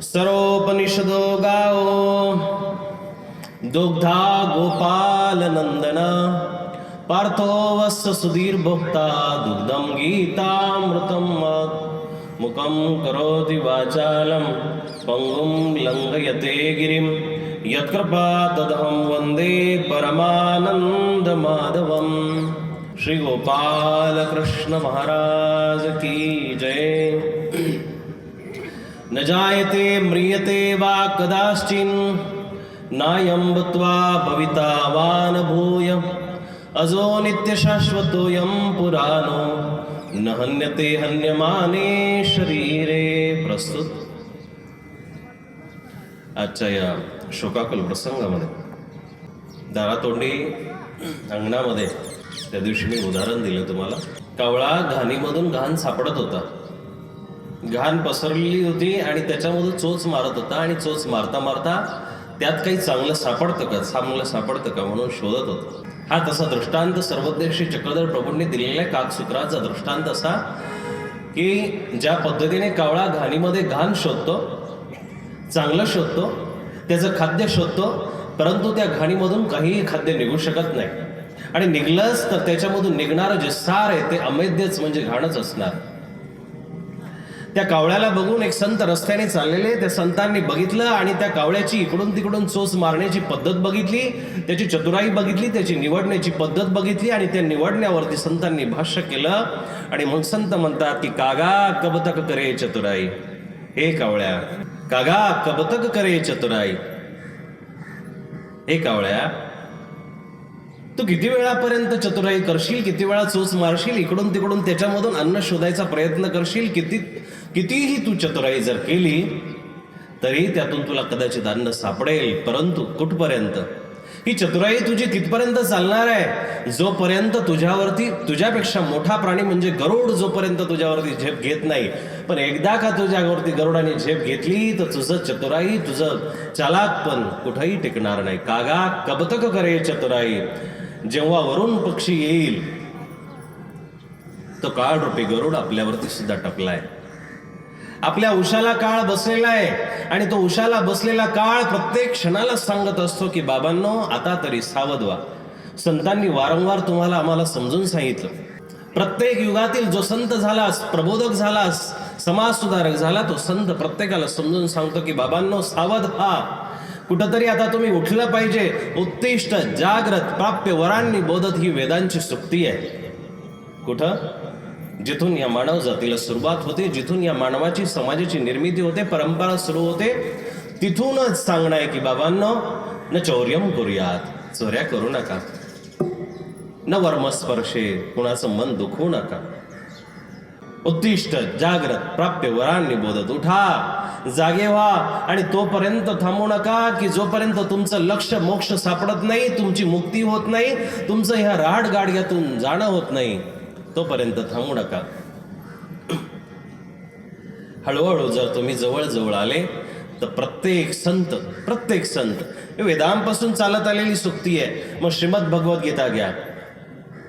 सरोपनिषदो गाओ दुग्धा गोपालनन्दन पार्थोवस्य सुधीर भोक्ता दुग्धं गीतामृतं मुखं करोति वाचालं पङ्गुं लङ्घयते गिरिं। यत्कृपा तदहं वन्दे गोपाल कृष्ण महाराज की जय। न जायते म्रियते वा कदाश्चिन् नायं भूत्वा भविता वा न भूय। अजो नित्यशाश्वतोऽयं पुराणो न हन्यते हन्यमाने शरीरे प्रस्तुत। आजच्या या शोकाकुल प्रसंगामध्ये दारातोंडी अंगणामध्ये त्या दिवशी मी उदाहरण दिलं तुम्हाला. कावळा घाणीमधून घाण सापडत होता. घाण पसरलेली होती आणि त्याच्यामधून चोच मारत होता आणि चोच मारता मारता त्यात काही चांगलं सापडतं का? चांगलं सापडतं का म्हणून शोधत होता. हा तसा दृष्टांत सर्वज्ञ चक्रधर प्रभूंनी दिलेल्या काकसूत्राचा दृष्टांत असा की ज्या पद्धतीने कावळा घाणीमध्ये घाण शोधतो चांगलं शोधतो त्याचं खाद्य शोधतो परंतु त्या घाणीमधून काहीही खाद्य निघू शकत नाही. आणि निघलंच तर त्याच्यामधून निघणारं जे सार आहे ते अमेध्यच म्हणजे घाणच असणार. त्या कावळ्याला बघून एक संत रस्त्याने चाललेले त्या संतांनी बघितलं आणि त्या कावळ्याची इकडून तिकडून चोच मारण्याची पद्धत बघितली त्याची चतुराई बघितली त्याची निवडण्याची पद्धत बघितली आणि त्या निवडण्यावरती संतांनी भाष्य केलं आणि मग संत म्हणतात की कागा कबतक करे चतुराई? हे कावळ्या कागा कबतक करे चतुराई? हे कावळ्या तू किती वेळापर्यंत चतुराई करशील किती वेळा चोच मारशील इकडून तिकडून त्याच्यामधून अन्न शोधायचा प्रयत्न करशील किती कितीही तू चतुराई जर केली तरी त्यातून तुला कदाचित अन्न सापडेल परंतु कुठपर्यंत? ही चतुराई तुझी तिथपर्यंत चालणार आहे. जोपर्यंत तुझ्यावरती तुझ्यापेक्षा मोठा प्राणी म्हणजे गरुड जोपर्यंत तुझ्यावरती झेप घेत नाही पण एकदा का तुझ्यावरती गरुडाने झेप घेतली तर तुझं चतुराई तुझं चालाक पण कुठंही टिकणार नाही. कागा कबतक करे चतुराई? जेव्हा वरून पक्षी येईल तो काळ रूपी गरुड आपल्यावरती सुद्धा टपलाय आपल्या उशाला काळ बसलेला आहे. आणि तो उशाला बसलेला काळ प्रत्येक क्षणाला सांगत असतो की बाबांनो आता तरी सावध व्हा. संतांनी वारंवार तुम्हाला आम्हाला समजून सांगितलं. प्रत्येक युगातील जो संत झालास प्रबोधक झालास समाज सुधारक झाला तो संत प्रत्येकाला समजून सांगतो की बाबांनो सावध हा कुठंतरी आता तुम्ही उठलं पाहिजे. उत्तिष्ट जाग्रत प्राप्य वरांनी बोधत ही वेदांची सुक्ती आहे. कुठं? जिथून या मानव जातीला सुरुवात होते जिथून या मानवाची समाजाची निर्मिती होते परंपरा सुरू होते तिथूनच सांगणं आहे की बाबांनो न चौर्यम करूयात चोऱ्या करू नका. न वर्मस्पर्शे कुणाचं मन दुखवू नका. उत्तिष्ट जाग्रत प्राप्य वरांनी बोधत उठा. जागे व्हा आणि तोपर्यंत थांबू नका की जोपर्यंत तुमचं लक्ष मोक्ष सापडत नाही तुमची मुक्ती होत नाही तुमचं ह्या राडगाड्यातून जाणं होत नाही. तोपर्यंत थांबू नका. हळूहळू जर तुम्ही जवळजवळ आले तर प्रत्येक संत प्रत्येक संत हे वेदांपासून चालत आलेली सुक्ती आहे. मग श्रीमद भगवद्गीता घ्या.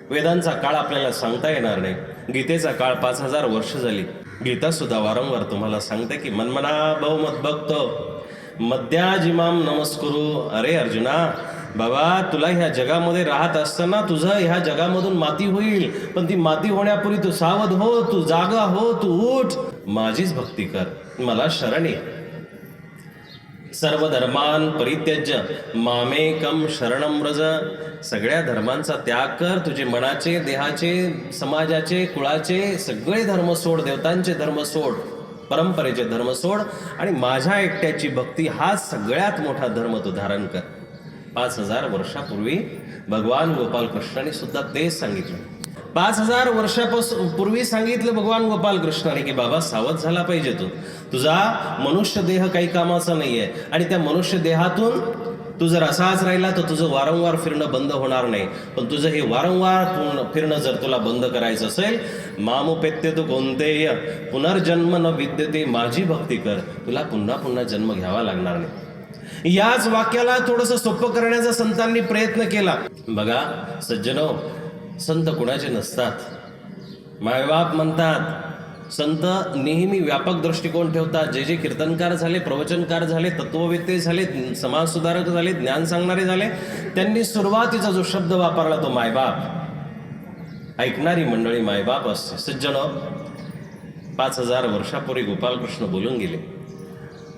वेदांचा काळ आपल्याला सांगता येणार नाही. गीतेचा काळ पाच हजार वर्ष झाली. गीता सुद्धा वारंवार तुम्हाला सांगते की मनमना बहुमत बघतो. मध्याजिमाम नमस्कुरू. अरे अर्जुना बाबा तुला ह्या जगामध्ये राहत असताना तुझं ह्या जगामधून माती होईल पण ती माती होण्यापूर्वी तू सावध हो तू जागा हो तू उठ. माझीच भक्ती कर मला शरण ये. सर्व धर्मान परित्यज्य मामेकम शरणम व्रज. सगळ्या धर्मांचा त्याग कर तुझे मनाचे देहाचे समाजाचे कुळाचे सगळे धर्म सोड देवतांचे धर्म सोड परंपरेचे धर्म सोड आणि माझ्या एकट्याची भक्ती हा सगळ्यात मोठा धर्म तू धारण कर. पाच हजार वर्षापूर्वी भगवान गोपाल कृष्णाने सुद्धा तेच सांगितलं. पाच हजार वर्षापासून पूर्वी सांगितलं भगवान गोपाल कृष्णाने की बाबा सावध झाला पाहिजे तू. तुझा मनुष्य देह काही कामाचा नाहीये आणि त्या मनुष्य देहातून तू जर असाच राहिला तर तुझं वारंवार फिरणं बंद होणार नाही. पण तुझं हे वारंवार पूर्ण फिरणं जर तुला बंद करायचं असेल मामुपेत्य तू कोणतेय? पुनर्जन्म न विद्यते माझी भक्ती कर. तुला पुन्हा पुन्हा जन्म घ्यावा लागणार नाही. याच वाक्याला थोडस सोपं करण्याचा संतांनी प्रयत्न केला. बघा सज्जनो संत कुणाचे नसतात? मायबाप म्हणतात संत नेहमी व्यापक दृष्टिकोन ठेवतात. जे जे कीर्तनकार झाले प्रवचनकार झाले तत्ववेते झाले समाजसुधारक झाले ज्ञान सांगणारे झाले त्यांनी सुरुवातीचा जो शब्द वापरला तो मायबाप. ऐकणारी मंडळी मायबाप असते. सज्जन पाच हजार वर्षापूर्वी गोपालकृष्ण बोलून गेले.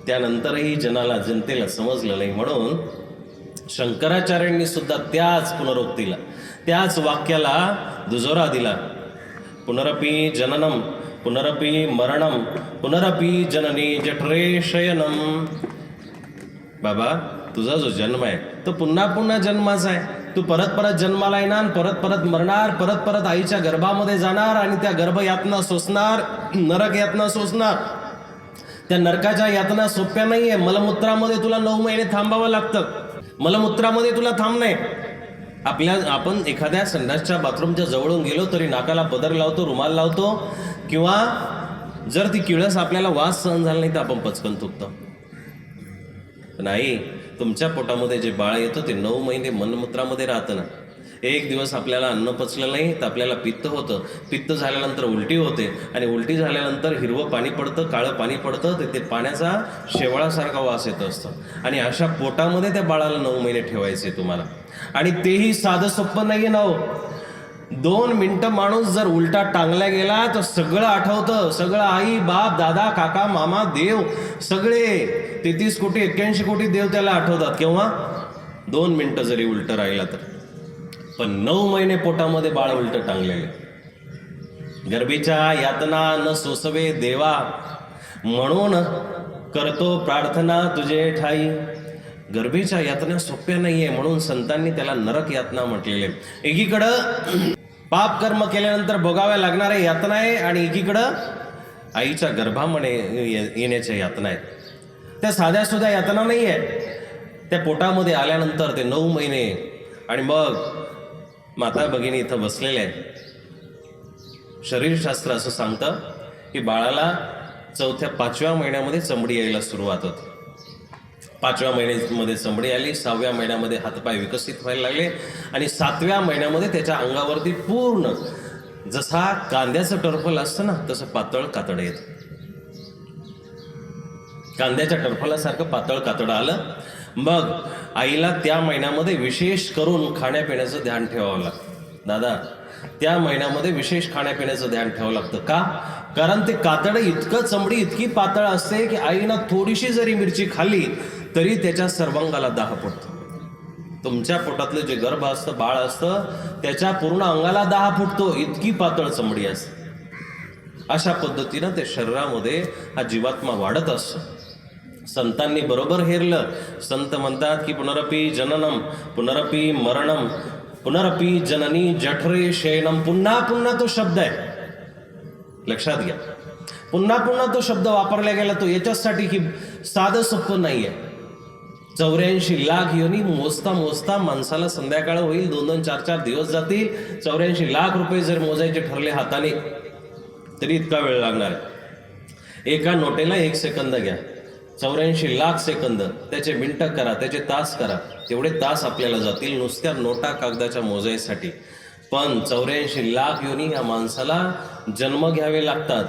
त्यानंतरही जनाला जनतेला समजलं नाही. म्हणून शंकराचार्यांनी सुद्धा त्याच पुनरोक्तीला त्याच वाक्याला दुजोरा दिला. पुनरपी जननम पुनरपी मरणम पुनरपी जननी जठरे शयनम. बाबा तुझा जो जन्म आहे तो पुन्हा पुन्हा जन्माचा आहे. तू परत परत जन्माला येणार परत परत मरणार परत परत आईच्या गर्भामध्ये जाणार आणि त्या गर्भ यातना सोसणार नरक यातना सोसणार. त्या नरकाच्या यातना सोप्या नाहीये. मलमूत्रामध्ये तुला नऊ महिने थांबावं लागतं. मलमूत्रामध्ये तुला थांबणे आपल्या आपण एखाद्या संडासच्या बाथरूमच्या जवळून गेलो तरी नाकाला पदर लावतो रुमाल लावतो किंवा जर ती किळस आपल्याला वास सहन झाला नाही तर आपण पचकन थुकतो. नाही तुमच्या पोटामध्ये जे बाळ येतं ते नऊ महिने मनमूत्रामध्ये राहतं ना. एक दिवस आपल्याला अन्न पचलं नाही तर आपल्याला पित्त होतं. पित्त झाल्यानंतर उलटी होते आणि उलटी झाल्यानंतर हिरवं पाणी पडतं काळं पाणी पडतं तर ते पाण्याचा शेवाळासारखा वास येत असतो. आणि अशा पोटामध्ये त्या बाळाला नऊ महिने ठेवायचे तुम्हाला. आणि तेही साधं सोपं नाही आहे ना हो. दोन मिनटं माणूस जर उलटा टांगला गेला तर सगळं आठवतं. सगळं आई बाप दादा काका मामा देव सगळे. तेहतीस कोटी एक्क्याऐंशी कोटी देव त्याला आठवतात. केव्हा? दोन मिनटं जरी उलटं राहिला तर. पण नऊ महिने पोटामध्ये बाळ उलटं टांगलेले. गर्भीच्या यातना न सोसवे देवा. म्हणून करतो प्रार्थना तुझे ठाई. गर्भीच्या यातना सोप्या नाहीये म्हणून संतांनी त्याला नरक यातना म्हटलेले. एकीकडं पाप कर्म केल्यानंतर भोगाव्या लागणाऱ्या यातना आहे आणि एकीकडं आईच्या गर्भामध्ये येण्याच्या यातना आहेत. त्या साध्या सुद्धा यातना नाही आहे त्या पोटामध्ये आल्यानंतर ते नऊ महिने आणि मग माता भगिनी इथं बसलेल्या आहेत. शरीरशास्त्र असं सांगतं की बाळाला चौथ्या पाचव्या महिन्यामध्ये चमडी यायला सुरुवात होते. पाचव्या महिन्यामध्ये चमडी आली सहाव्या महिन्यामध्ये हातपाय विकसित व्हायला लागले आणि सातव्या महिन्यामध्ये त्याच्या अंगावरती पूर्ण जसा कांद्याचं टरफल असतं ना तसं पातळ कातड येतं. कांद्याच्या टरफलासारखं पातळ कातडं आलं मग आईला त्या महिन्यामध्ये विशेष करून खाण्यापिण्याचं ध्यान ठेवावं लागतं. दादा त्या महिन्यामध्ये विशेष खाण्यापिण्याचं ध्यान ठेवावं लागतं. का? कारण ते कातडं इतकं चमडी इतकी पातळ असते की आईनं थोडीशी जरी मिरची खाल्ली तरी त्याच्या सर्वांगाला दाह पडतो. तुमच्या पोटातलं जे गर्भ असतं बाळ असतं त्याच्या पूर्ण अंगाला दाह फुटतो इतकी पातळ चमडी असते. अशा पद्धतीनं ते शरीरामध्ये हा जीवात्मा वाढत असतो. संतांनी बरोबर हेरलं. संत म्हणतात की पुनरपी जननम पुनरपी मरणम पुनरपी जननी जठरे शयनम. पुन्हा पुन्हा तो शब्द आहे. लक्षात घ्या. पुन्हा पुन्हा तो शब्द वापरला गेला तो याच्यासाठी की साधं सोपं नाही आहे चौऱ्याऐंशी लाख योनी मोजता मोजता माणसाला संध्याकाळ होईल दोन दोन चार चार दिवस जातील. चौऱ्याऐंशी लाख रुपये जर मोजायचे ठरले हाताने तरी इतका वेळ लागणार आहे. एका नोटेला एक सेकंद घ्या. चौऱ्याऐंशी लाख सेकंद त्याचे मिनटं करा त्याचे तास करा. तेवढे तास आपल्याला जातील नुसत्या नोटा कागदाच्या मोजाईसाठी. पण चौऱ्याऐंशी लाख योनी या माणसाला जन्म घ्यावे लागतात.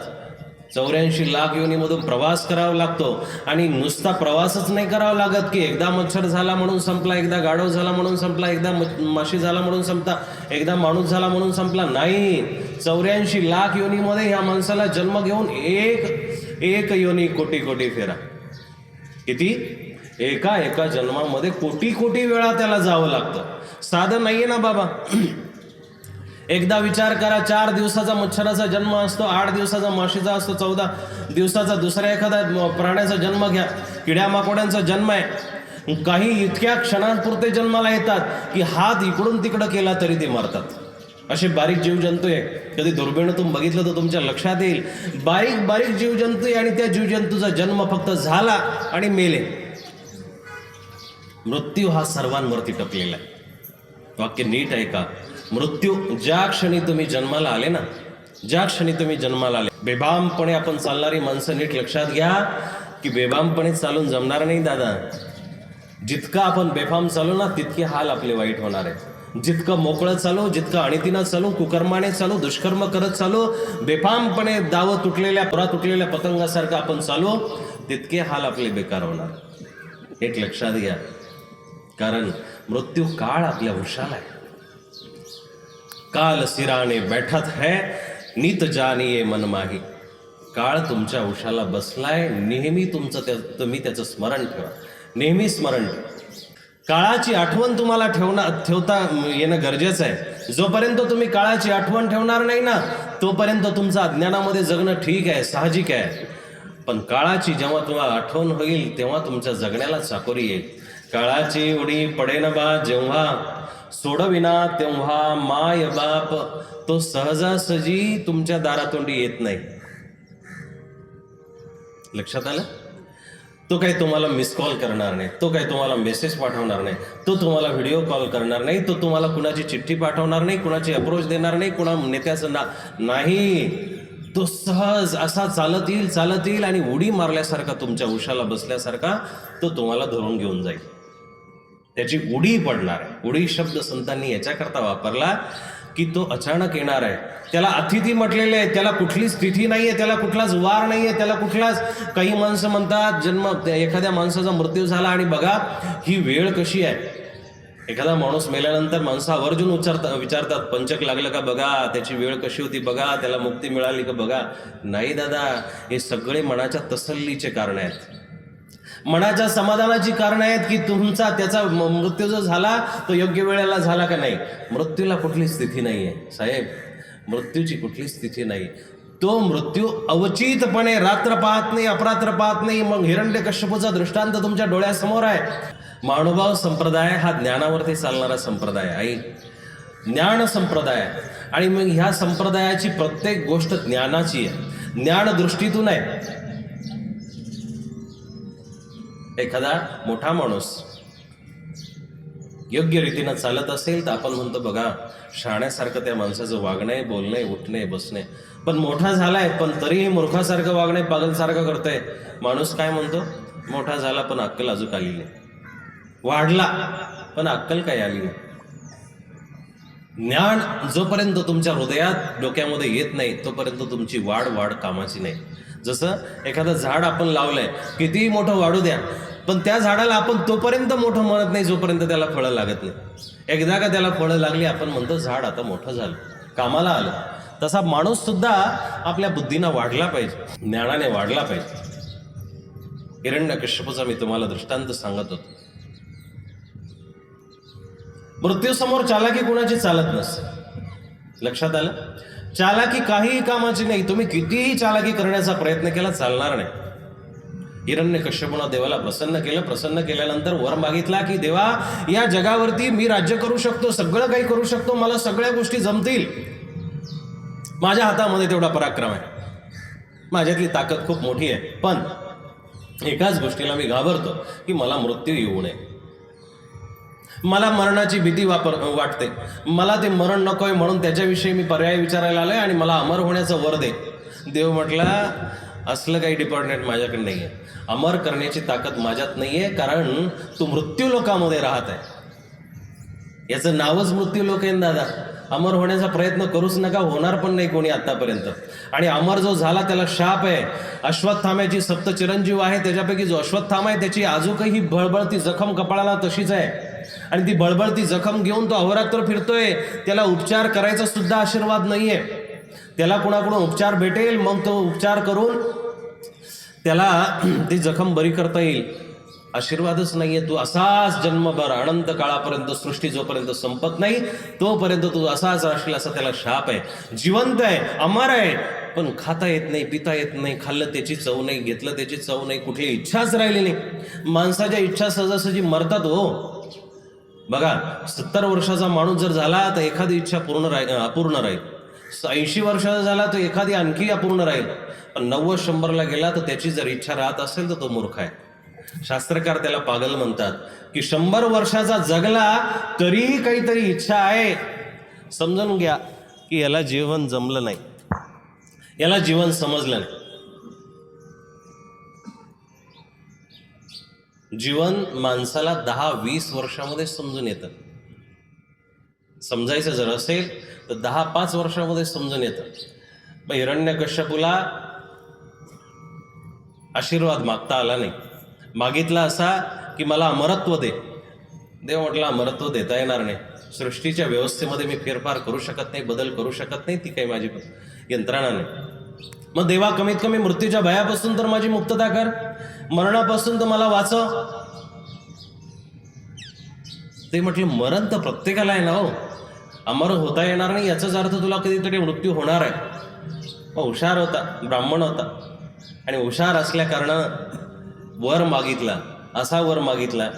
चौऱ्याऐंशी लाख योनीमधून प्रवास करावा लागतो. आणि नुसता प्रवासच नाही करावा लागत की एकदा मच्छर झाला म्हणून संपला एकदा गाढव झाला म्हणून संपला एकदा म- माशी झाला म्हणून संपला एकदा माणूस झाला म्हणून संपला. नाही. चौऱ्याऐंशी लाख योनीमध्ये ह्या माणसाला जन्म घेऊन एक एक योनी कोटी कोटी फेरा. किती? एका एका जन्मामध्ये कोटी कोटी वेळा त्याला जावं लागतं. साधं नाहीये ना बाबा. एकदा विचार करा चार दिवसाचा मच्छराचा जन्म असतो आठ दिवसाचा माशीचा असतो चौदा दिवसाचा दुसऱ्या एखाद्या प्राण्याचा जन्म घ्या. किड्या माकोड्यांचा जन्म आहे. काही इतक्या क्षणांपुरते जन्माला येतात की हात इकडून तिकडं केला तरी ते मरतात. असे बारीक जीवजंतू आहे. कधी दुर्बिणीतून बघितलं तर तुमच्या लक्षात येईल. बारीक बारीक जीवजंतू आहे आणि त्या जीवजंतूचा जन्म फक्त झाला आणि मेले. मृत्यू हा सर्वांवरती टपलेला आहे. वाक्य नीट आहे का? मृत्यू ज्या क्षणी तुम्ही जन्माला आले ना ज्या क्षणी तुम्ही जन्माला आले बेबामपणे आपण चालणारी माणसं नीट लक्षात घ्या की बेबामपणे चालून जमणार नाही दादा. जितका आपण बेफाम चालू ना तितके हाल आपले वाईट होणार आहे जितकं मोकळं चालो जितकं अणितीनं चालू कुकर्माने चालो दुष्कर्म करत चालो बेफामपणे दावं तुटलेल्या पुरा तुटलेल्या पतंगासारखं आपण चालो तितके हाल आपले बेकार होणार. एक लक्षात घ्या. कारण मृत्यू काळ आपल्या वृषाला आहे. काल सिराने बैठत है नीत जानिये मन माही. काळ तुमच्या उशाला बसलाय नेहमी तुमचं त्या तुम्ही त्याचं स्मरण ठेवा. नेहमी स्मरण ठेवा. काळाची आठवण तुम्हाला ठेवणार ठेवता येणं गरजेचं आहे. जोपर्यंत तुम्ही काळाची आठवण ठेवणार नाही ना तोपर्यंत तुमचं अज्ञानामध्ये जगणं ठीक आहे साहजिक आहे. पण काळाची जेव्हा तुम्हाला आठवण होईल तेव्हा तुमच्या जगण्याला चाकोरी येईल. काळाची उडी पडेन बा जेव्हा सोडविना तेव्हा माय बाप तो सहजासहजी तुमच्या दारातोंडी येत नाही. लक्षात आलं? तो काही तुम्हाला मिस कॉल करणार नाही तो काही तुम्हाला मेसेज पाठवणार नाही तो तुम्हाला व्हिडिओ कॉल करणार नाही तो तुम्हाला कुणाची चिठ्ठी पाठवणार नाही कुणाची अप्रोच देणार नाही कुणा नेत्याचं ना नाही. तो सहज असा चालत येईल चालत येईल आणि उडी मारल्यासारखा तुमच्या उशाला बसल्यासारखा तो तुम्हाला धरून घेऊन जाईल. त्याची उडी पडणार आहे. उडी शब्द संतांनी याच्याकरता वापरला. की तो अचानक येणार आहे. त्याला अतिथी म्हटलेले आहे त्याला कुठलीच तिथी आहे त्याला कुठलाच वार नाही आहे त्याला कुठलाच काही माणसं म्हणतात जन्म एखाद्या माणसाचा मृत्यू झाला आणि बघा ही वेळ कशी आहे. एखादा माणूस मेल्यानंतर माणसं आवर्जून उच्चारता विचारतात पंचक लागलं का बघा त्याची वेळ कशी होती बघा त्याला मुक्ती मिळाली का बघा. नाही दादा हे सगळे मनाच्या तसल्लीचे कारण आहेत. मनाच्या समाधानाची कारण आहेत की तुमचा त्याचा म- मृत्यू जो झाला तो योग्य वेळेला झाला का नाही? मृत्यूला कुठली स्थिती नाही आहे साहेब मृत्यूची कुठली स्थिती नाही. तो मृत्यू अवचितपणे रात्र पाहत नाही अपरात्र पाहत नाही मग हिरण्य कश्यपूचा दृष्टांत तुमच्या डोळ्यासमोर आहे. माणुभाव संप्रदाय हा ज्ञानावरती चालणारा संप्रदाय आई ज्ञान संप्रदाय. आणि मग ह्या संप्रदायाची प्रत्येक गोष्ट ज्ञानाची आहे. ज्ञान दृष्टीतून आहे. एखादा मोठा माणूस योग्य रीतीनं चालत असेल तर आपण म्हणतो बघा शाण्यासारखं त्या माणसाचं वागणे बोलणे उठणे बसणे पण मोठा झालाय पण तरीही मूर्खासारखं वागणे पागलसारखं करतंय. माणूस काय म्हणतो? मोठा झाला पण अक्कल अजून आली नाही. वाढला पण अक्कल काय आली नाही. ज्ञान जोपर्यंत तुमच्या हृदयात डोक्यामध्ये येत नाही तोपर्यंत तुमची वाढ वाढ कामाची नाही. जसं एखादं झाड आपण लावलंय कितीही मोठं वाढू द्या पण त्या झाडाला आपण तोपर्यंत मोठं म्हणत नाही जोपर्यंत त्याला फळं लागत नाही. एकदा का त्याला फळं लागली आपण म्हणतो झाड आता मोठं झालं कामाला आलं. तसा माणूस सुद्धा आपल्या बुद्धीनं वाढला पाहिजे ज्ञानाने वाढला पाहिजे. हिरण्य कश्यपचा मी तुम्हाला दृष्टांत सांगत होतो. मृत्यूसमोर चालाकी कुणाची चालत नसते? लक्षात आलं? चालाकी काहीही कामाची नाही. तुम्ही कितीही चालाकी करण्याचा प्रयत्न केला चालणार नाही. हिरण्य कश्यपूनं देवाला प्रसन्न केलं. प्रसन्न केल्यानंतर वर मागितला की देवा या जगावरती मी राज्य करू शकतो सगळं काही करू शकतो मला सगळ्या गोष्टी जमतील. माझ्या हातामध्ये तेवढा पराक्रम आहे. माझ्यातली ताकद खूप मोठी आहे. पण एकाच गोष्टीला मी घाबरतो की मला मृत्यू येऊ नये. मला मरणाची भीती वापर वाटते. मला ते मरण नकोय म्हणून त्याच्याविषयी मी पर्याय विचारायला आलोय आणि मला अमर होण्याचं वर दे. देव म्हटला असलं काही डिपार्टमेंट माझ्याकडे नाही आहे अमर करण्याची ताकद माझ्यात नाही आहे कारण तू मृत्यू लोकामध्ये राहत आहे. याचं नावच मृत्यू लोक आहे दादा. अमर होण्याचा प्रयत्न करूच नका होणार पण नाही कोणी आतापर्यंत. आणि अमर जो झाला त्याला शाप आहे. अश्वत्थाम्याची सप्त चिरंजीव आहे त्याच्यापैकी जो अश्वत्थामा आहे त्याची आजूकही बळबळती जखम कपाळाला तशीच आहे. आणि ती बळबळती जखम घेऊन तो अहोरात्र फिरतोय. त्याला उपचार करायचा सुद्धा आशीर्वाद नाहीये. त्याला कुणाकडून उपचार भेटेल? मग तो उपचार करून त्याला ती जखम बरी करता येईल. आशीर्वादच नाहीये. तू असाच जन्मभर अनंत काळापर्यंत सृष्टी जोपर्यंत संपत नाही तोपर्यंत तू असाच राहशील असा त्याला शाप आहे. जिवंत आहे अमर आहे. पण खाता येत नाही पिता येत नाही खाल्लं त्याची चव नाही घेतलं त्याची चव नाही कुठली इच्छाच राहिली नाही. माणसाच्या इच्छा सहजासहजी मरतात हो. बघा सत्तर वर्षाचा माणूस जर झाला तर एखादी इच्छा पूर्ण राहील अपूर्ण राहील. ऐंशी वर्षाचा झाला तर एखादी आणखी अपूर्ण राहील. पण नव्वद शंभरला गेला तर त्याची जर इच्छा राहत असेल तर तो मूर्ख आहे. शास्त्रकार त्याला पागल म्हणतात की शंभर वर्षाचा जगला तरीही काहीतरी इच्छा आहे. समजून घ्या की याला जीवन जमलं नाही. याला जीवन समजलं नाही. जीवन माणसाला दहा वीस वर्षामध्ये समजून येतं. समजायचं जर असेल तर दहा पाच वर्षामध्ये समजून येतं. मग हिरण्यकश्यपूला आशीर्वाद मागता आला नाही. मागितला असा की मला अमरत्व दे. देव म्हटलं अमरत्व देता येणार नाही. सृष्टीच्या व्यवस्थेमध्ये मी फेरफार करू शकत नाही बदल करू शकत नाही ती काही माझी यंत्रणा नाही. मग देवा कमीत कमी मृत्यूच्या भयापासून तर माझी मुक्तता कर. मरणापासून तर मला वाचव. ते म्हटलं मरण तर प्रत्येकाला आहे ना हो. अमर होता येणार नाही याचाच अर्थ तुला कधीतरी मृत्यू होणार आहे. मग हुशार होता ब्राह्मण होता. आणि हुशार असल्या कारणानं वर मागितला असा वर मागितला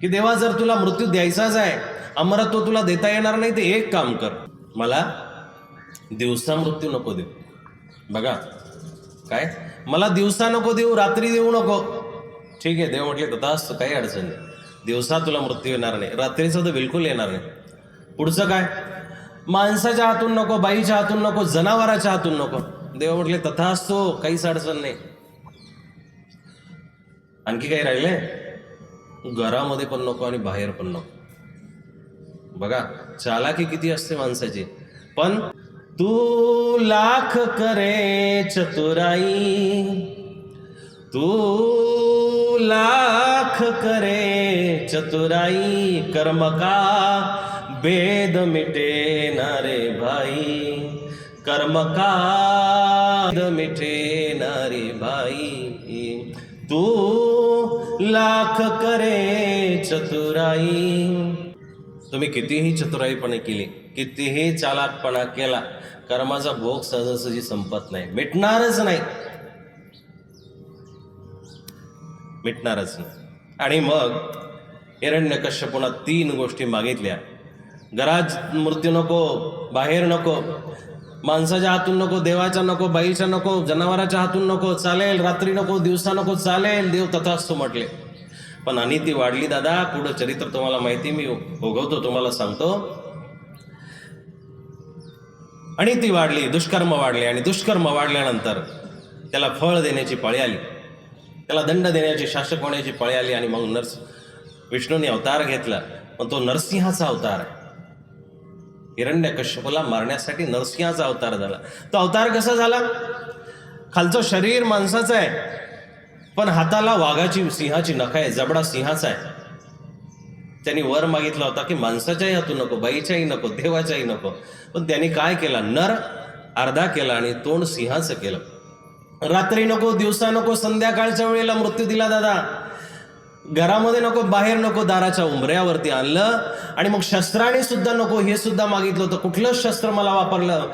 की देवा जर तुला मृत्यू द्यायचाच आहे अमरत्व तुला देता येणार नाही ते एक काम कर. मला दिवसा मृत्यू नको देऊ. बघा काय? मला दिवसा नको देऊ रात्री देऊ नको. ठीक आहे देव म्हटले तथाच काही अडचण नाही. दिवसा तुला मृत्यू येणार नाही. रात्रीचं तर बिलकुल येणार नाही. पुढचं काय? माणसाच्या हातून नको बाईच्या हातून नको जनावराच्या हातून नको. देव म्हटले तथाच तो काहीच अडचण नाही. आणखी काही राहिले? घरामध्ये पण नको आणि बाहेर पण नको. बघा चालाकी किती असते माणसाची. पण तू लाख करे चतुराई तू लाख करे चतुराई कर्म का वेद मिटे नारे भाई कर्म का वेद मिटे नारे भाई तू लाख करे चतुराई तुम्ही कितीही चतुराईपणे केली कितीही चालाकपणा केला कर्माचा भोग सहजासहजी संपत नाही. मिटणारच नाही. मिटणारच नाही. आणि मग हिरण्यकश्यपूनं तीन गोष्टी मागितल्या. घरात मृत्यू नको बाहेर नको माणसाच्या हातून नको देवाच्या नको बाईच्या नको जनावराच्या हातून नको चालेल रात्री नको दिवसा नको चालेल देव तथास्तू म्हटले. पण आणि ती वाढली दादा. पुढं चरित्र तुम्हाला माहिती मी भोगवतो तुम्हाला सांगतो. आणि ती वाढली दुष्कर्म वाढले आणि दुष्कर्म वाढल्यानंतर त्याला फळ देण्याची पाळी आली. त्याला दंड देण्याची शासक होण्याची पाळी आली आणि मग नरस विष्णूने अवतार घेतला. पण तो नरसिंहाचा अवतार आहे. हिरण्य कश्यपला मारण्यासाठी नरसिंहाचा अवतार झाला. तो अवतार कसा झाला? खालचं शरीर माणसाचं आहे. पण हाताला वाघाची सिंहाची नख आहे जबडा सिंहाचा आहे. त्यांनी वर मागितला होता की माणसाच्याही हातून नको बाईच्याही नको देवाच्याही नको. पण त्यांनी काय केला? नर अर्धा केला आणि तोंड सिंहाचं केलं. रात्री नको दिवसा नको संध्याकाळच्या वेळेला मृत्यू दिला दादा. घरामध्ये नको बाहेर नको दाराच्या उंबऱ्यावरती आणलं. आणि मग शस्त्राने सुद्धा नको हे सुद्धा मागितलं होतं. कुठलंच शस्त्र मला वापरलं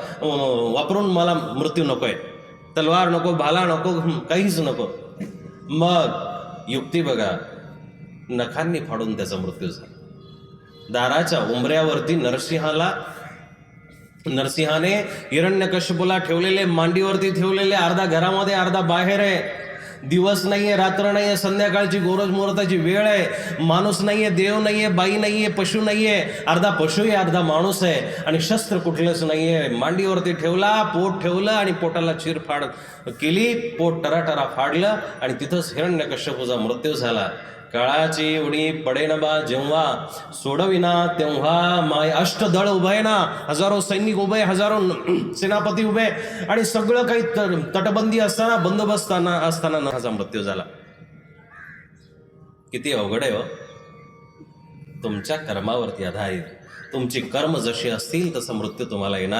वापरून मला मृत्यू नकोय. तलवार नको भाला नको काहीच नको. मग युक्ती बघा. नखांनी फाडून त्याचा मृत्यू झाला. दाराच्या उंबऱ्यावरती नरसिंहाला नरसिंहाने हिरण्यकश्यपूला ठेवलेले मांडीवरती ठेवलेले अर्धा घरामध्ये अर्धा बाहेर आहे. दिवस नाहीये रात्र नाहीये संध्याकाळची गोरज मुहूर्ताची वेळ आहे. माणूस नाहीये देव नाहीये बाई नाहीये पशु नाहीये. अर्धा पशु आहे अर्धा माणूस आहे. आणि शस्त्र कुठलंच नाहीये. मांडीवरती ठेवला पोट ठेवलं आणि पोटाला चिरफाड केली. पोट टराटरा फाडलं आणि तिथंच हिरण्यकश्यपूचा मृत्यू झाला. काळाची उडी पडेन बा जेव्हा सोडविना तेव्हा. माय अष्टदळ उभे ना हजारो सैनिक उभे हजारो सेनापती उभे. आणि सगळं काही तटबंदी असताना बंदोबस्ताना असताना नहाचा मृत्यू झाला. किती अवघड आहे हो. तुमच्या कर्मावरती आधारित. तुमची कर्म जशी असतील तसं मृत्यू तुम्हाला येणार.